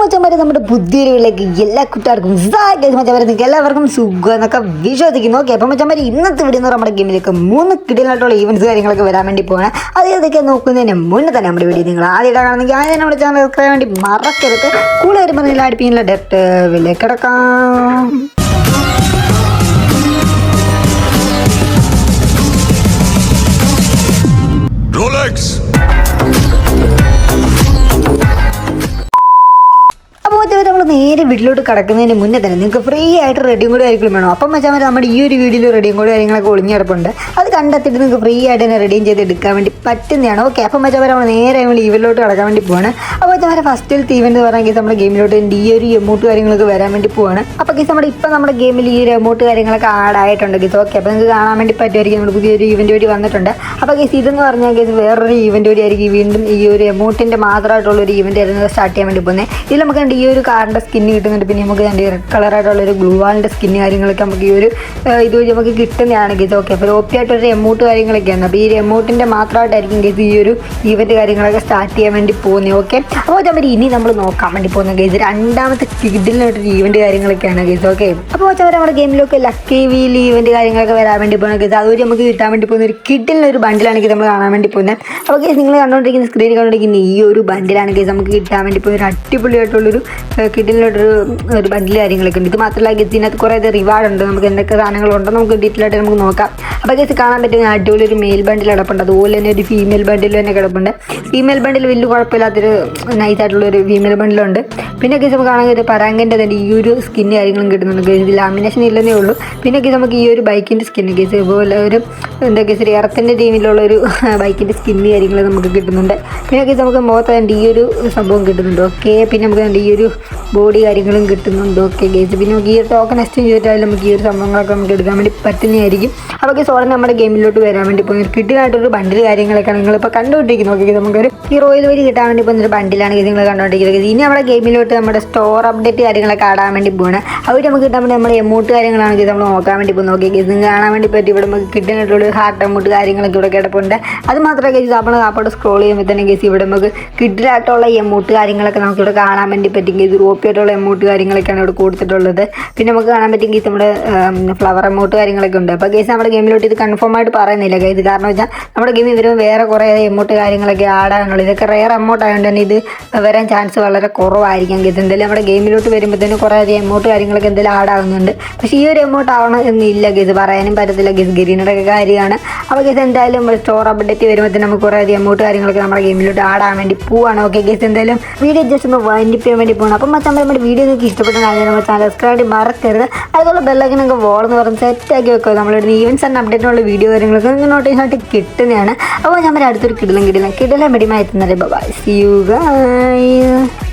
മച്ചന്മാരെ നമ്മുടെ ബുദ്ധിയിലേക്ക് എല്ലാ കുട്ടികൾക്കും മച്ചന്മാരെ നിങ്ങൾക്ക് എല്ലാവർക്കും സുഖം എന്നൊക്കെ വിശ്വസിക്കുന്നു. ഓക്കെ അപ്പം മച്ചന്മാരെ ഇന്നത്തെ വീഡിയോ നമ്മുടെ ഗെയിമിലേക്ക് മൂന്ന് കിടിലായിട്ടുള്ള ഈവൻസ് കാര്യങ്ങളൊക്കെ വരാൻ വേണ്ടി പോകണം അത് ഏതൊക്കെ നോക്കുന്നതിന് മുന്നേ തന്നെ നമ്മുടെ വീഡിയോ നിങ്ങൾ ആദ്യം കാണുന്നെങ്കിൽ ആദ്യം നമ്മുടെ ചാനൽ സബ്സ്ക്രൈബ് വേണ്ടി മറക്കരുത്. കൂടുതൽ വരുമ്പോൾ നിങ്ങൾ അടുപ്പിങ്ങില്ല ഡെറ്റ് വിലേക്ക് കിടക്കാം. Rolex! മറ്റേ നമ്മൾ നേരെ വീട്ടിലോട്ട് കിടക്കുന്നതിന് മുന്നേ തന്നെ നിങ്ങൾക്ക് ഫ്രീ ആയിട്ട് റെഡിയും കൂടി ആയിരിക്കും വേണം. അപ്പം വെച്ചാൽ മതി നമ്മുടെ ഈ ഒരു വീഡിയോയിൽ റെഡിയും കൂടി കാര്യങ്ങളൊക്കെ ഒളിഞ്ഞിടപ്പുണ്ട് അത് കണ്ടെത്തിയിട്ട് നിങ്ങൾക്ക് ഫ്രീ ആയിട്ട് തന്നെ റെഡിയും ചെയ്ത് എടുക്കാൻ വേണ്ടി പറ്റുന്നതാണ്. ഓക്കെ അപ്പം വെച്ചാൽ നമ്മൾ നേരെ നമ്മൾ ഈവനിലോട്ട് കിടക്കാൻ വേണ്ടി പോവാണ്. അപ്പോൾ വെച്ചാൽ ഒരു ഈവന്റ് എന്ന് പറഞ്ഞാൽ നമ്മുടെ ഗെയിമിലോട്ട് ഈ ഒരു എമൗണ്ട് കാര്യങ്ങളൊക്കെ വരാൻ വേണ്ടി പോവാണ്. അപ്പോൾ കേസ് നമ്മുടെ ഇപ്പം നമ്മുടെ ഗെയിമിൽ ഈ ഒരു എമൗണ്ട് കാര്യങ്ങളൊക്കെ ആഡ് ആയിട്ടുണ്ട് കേസ് ഓക്കെ അപ്പോൾ നിങ്ങൾക്ക് കാണാൻ വേണ്ടി പറ്റുമായിരിക്കും നമ്മുടെ പുതിയൊരു ഇവന്റ് വഴി വന്നിട്ടുണ്ട്. അപ്പോൾ കേസ് ഇതെന്ന് പറഞ്ഞാൽ കേസ് വേറൊരു ഇവന്റ് വഴി ആയിരിക്കും വീണ്ടും ഈ ഒരു എമൗണ്ടിന്റെ മാത്രമായിട്ടുള്ള ഒരു ഇവന്റ് ആയിരുന്നു സ്റ്റാർട്ട് ചെയ്യാൻ വേണ്ടി പോകുന്നത്. ഇതിൽ നമുക്ക് ഈ ഒരു കാറിന്റെ സ്കിന്ന് കിട്ടുന്നുണ്ട്. പിന്നെ നമുക്ക് രണ്ട് റെഡ് കളറായിട്ടുള്ള ഒരു ബ്ലൂ വാളിന്റെ സ്കിന്ന് കാര്യങ്ങളൊക്കെ നമുക്ക് ഈ ഒരു ഇത് നമുക്ക് കിട്ടുന്നതാണ് കേസ് ഓക്കെ അപ്പോൾ ഓപ്പി ആയിട്ടൊരു എമൗണ്ട് കാര്യങ്ങളൊക്കെയാണ്. അപ്പോൾ ഈ എമൗണ്ടിന്റെ മാത്രമായിട്ടായിരിക്കും കേസ് ഈ ഒരു ഈവന്റ് കാര്യങ്ങളൊക്കെ സ്റ്റാർട്ട് ചെയ്യാൻ വേണ്ടി പോകുന്നത്. ഓക്കെ അപ്പോൾ നമ്മൾ ഇനി നമ്മൾ നോക്കാൻ വേണ്ടി പോകുന്ന കേസ് രണ്ടാമത്തെ കിഡിലായിട്ടൊരു ഈവന്റ് കാര്യങ്ങളൊക്കെയാണ് കേസ് ഓക്കെ അപ്പോൾ വെച്ചാൽ നമ്മുടെ ഗെയിമിലൊക്കെ ലക്കി വീൽ ഈവന്റ് കാര്യങ്ങളൊക്കെ വരാൻ വേണ്ടി പോകുന്ന കേസ് അതുവഴി നമുക്ക് കിട്ടാൻ വേണ്ടി പോകുന്ന ഒരു കിഡിലിന് ഒരു ബണ്ടിലാണ് കേസ് നമ്മൾ കാണാൻ വേണ്ടി പോകുന്നത്. അപ്പോൾ കേസ് നിങ്ങൾ കണ്ടുകൊണ്ടിരിക്കുന്ന സ്ക്രീനിൽ കണ്ടുകൊണ്ടിരിക്കുന്ന ഈ ഒരു ബണ്ടിലാണ് കേസ് നമുക്ക് കിട്ടാൻ വേണ്ടി പോകുന്ന ഒരു അടിപൊളിയായിട്ടുള്ളൊരു കിഡിലിനായിട്ടൊരു ഒരു ബണ്ടിൽ കാര്യങ്ങളൊക്കെ ഉണ്ട്. ഇത് മാത്രമല്ല കേസ് ഇതിനകത്ത് കുറേ റിവാർഡ് ഉണ്ട്. നമുക്ക് എന്തൊക്കെ സാധനങ്ങളുണ്ടോ നമുക്ക് ഡീറ്റെയിൽ ആയിട്ട് നമുക്ക് നോക്കാം. അപ്പോൾ ഗസ് കാണാൻ പറ്റുന്ന അടിപൊളി ഒരു മെയിൽ ബണ്ടിൽ കിടപ്പുണ്ട്. അതുപോലെ തന്നെ ഒരു ഫീമെയിൽ ബണ്ടിൽ തന്നെ കിടപ്പുണ്ട്. ഫീമെയിൽ ബണ്ടിൽ വലിയ കുഴപ്പമില്ലാത്തൊരു നൈസായിട്ടുള്ള ഒരു ഫീമെയിൽ ബണ്ടിലുണ്ട് പിന്നെ ഗസ് നമുക്ക് കാണാൻ ഒരു പരാങ്കന്റെ തന്നെ ഈ ഒരു സ്കിൻ കാര്യങ്ങളും കിട്ടുന്നുണ്ട്. ഗസ് ലാമിനേഷൻ ഇല്ലെന്നേ ഉള്ളൂ. പിന്നെ ഗസ് നമുക്ക് ഈ ഒരു ബൈക്കിന്റെ സ്കിൻ ഗസ് ഇതുപോലെ ഒരു എന്താ ഗസ് ഒരു ടീമിലുള്ള ഒരു ബൈക്കിന്റെ സ്കിന്ന് കാര്യങ്ങൾ നമുക്ക് കിട്ടുന്നുണ്ട്. പിന്നെ ഗസ് നമുക്ക് മുഖത്ത് ഈ ഒരു സംഭവം കിട്ടുന്നുണ്ട്. ഓക്കെ പിന്നെ നമുക്ക് ഈ ഒരു ബോഡി കാര്യങ്ങളും കിട്ടുന്നുണ്ട്? ഓക്കെ ഗെയിംസ് പിന്നെ നമുക്ക് ഈ ഒരു ടോക്കൺ എക്സ്ചേഞ്ച് ചെയ്തിട്ടായാലും നമുക്ക് ഈ ഒരു സംഭവങ്ങളൊക്കെ നമുക്ക് എടുക്കാൻ വേണ്ടി പറ്റുന്നതായിരിക്കും. അപ്പോൾ കേസ് ഉടനെ നമ്മുടെ ഗെയിമിലോട്ട് വരാൻ വേണ്ടി ഇപ്പോൾ ഒരു കിട്ടിയായിട്ടൊരു ബണ്ടിൽ കാര്യങ്ങളൊക്കെ നിങ്ങളിപ്പോൾ കണ്ടുകൊണ്ടിരിക്കുന്നു ഓക്കെ നമുക്കൊരു ഈ റോയൽ വഴി കിട്ടാൻ വേണ്ടി ഇപ്പോൾ ഒരു ബണ്ടിലാണ് നിങ്ങൾ കണ്ടുകൊണ്ടിരിക്കുന്നത്. ഇനി നമ്മുടെ ഗെയിമിലോട്ട് നമ്മുടെ സ്റ്റോർ അപ്ഡേറ്റ് കാര്യങ്ങളൊക്കെ ആടാൻ വേണ്ടി പോകണം അവർ നമുക്ക് കിട്ടാൻ വേണ്ടി നമ്മുടെ എമൗണ്ട് കാര്യങ്ങളാണെങ്കിൽ നമ്മൾ നോക്കാൻ വേണ്ടി പോകുന്നത്. ഓക്കെ ഇത് കാണാൻ വേണ്ടി പറ്റി. ഇവിടെ നമുക്ക് കിട്ടാനായിട്ടുള്ള ഹാർട്ട് എമൗണ്ട് കാര്യങ്ങളൊക്കെ ഇവിടെ കിടപ്പുണ്ട്. അത് മാത്രമേ കേസ് നമ്മൾ അപ്പോൾ സ്ക്രോൾ ചെയ്യുമ്പോൾ തന്നെ കേസ് ഇവിടെ നമുക്ക് കിട്ടിലായിട്ടുള്ള എമൗണ്ട് കാര്യങ്ങളൊക്കെ നമുക്കിവിടെ കാണാൻ വേണ്ടി പറ്റും. കേസ് റോപ്പിയായിട്ടുള്ള എമൗണ്ട് കാര്യങ്ങളൊക്കെയാണ് ഇവിടെ കൊടുത്തിട്ടുള്ളത്. പിന്നെ നമുക്ക് കാണാൻ പറ്റും ഗീസ് നമ്മുടെ ഫ്ലവർ എമൗണ്ട് കാര്യങ്ങളൊക്കെ ഉണ്ട്. അപ്പോൾ ഗീസ് നമ്മുടെ ഗെയിമിലോട്ട് ഇത് കൺഫേം ആയിട്ട് പറയുന്നില്ല. ഗൈസ് കാരണം വെച്ചാൽ നമ്മുടെ ഗെയിം ഇവരും വേറെ കുറേ എമൗണ്ട് കാര്യങ്ങളൊക്കെ ആടാനുള്ളൂ ഇതൊക്കെ റെയർ എമൗണ്ട് ആയതുകൊണ്ട് തന്നെ ഇത് വരാൻ ചാൻസ് വളരെ കുറവായിരിക്കും ഗീസ് എന്തായാലും നമ്മുടെ ഗെയിമിലോട്ട് വരുമ്പോഴത്തേനും കുറേ അധികം എമൗണ്ട് കാര്യങ്ങളൊക്കെ എന്തായാലും ആടാകുന്നുണ്ട് പക്ഷേ ഈ ഒരു എമൗണ്ട് ആവണം എന്നില്ല ഗീസ് പറയാനും പറ്റത്തില്ല ഗീസ് ഗരീനയുടെ കാര്യമാണ്. അപ്പോൾ ഗേസ് എന്തായാലും സ്റ്റോർ അപ്ഡേറ്റ് വരുമ്പോഴത്തേനും നമുക്ക് കുറേ അധികം എമൗണ്ട് കാര്യങ്ങളൊക്കെ നമ്മുടെ ഗെയിമിലോട്ട് ആടാൻ വേണ്ടി പോവാണ്. ഓക്കെ ഗേസ് എന്തായാലും വീഡിയോ ജസ്റ്റ് ഒന്ന് വൈൻഡിപ്പ് ചെയ്യാൻ വേണ്ടി പോകണം അപ്പം നമ്മൾ നമ്മുടെ വീഡിയോ നിങ്ങൾക്ക് ഇഷ്ടപ്പെട്ടെങ്കിൽ നമ്മൾ ചാനൽ സബ്സ്ക്രൈബ് മറക്കരുത്. അതുപോലെ ബെല്ലൈക്കനൊക്കെ വോൾ എന്ന് പറഞ്ഞ് സെറ്റാക്കി വെക്കുക. നമ്മളുടെ ഈവൻസ് ആൻഡ് അപ്ഡേറ്റിനുള്ള വീഡിയോ കാര്യങ്ങളൊക്കെ നിങ്ങൾക്ക് നോട്ടീസ് ആയിട്ട് കിട്ടുന്നതാണ്. അപ്പോൾ ഞാൻ അടുത്തൊരു കിടിലും കിടിലും കിടിലും മെഡിമായി എത്തുന്നത് ബൈ സി യു ഗൈ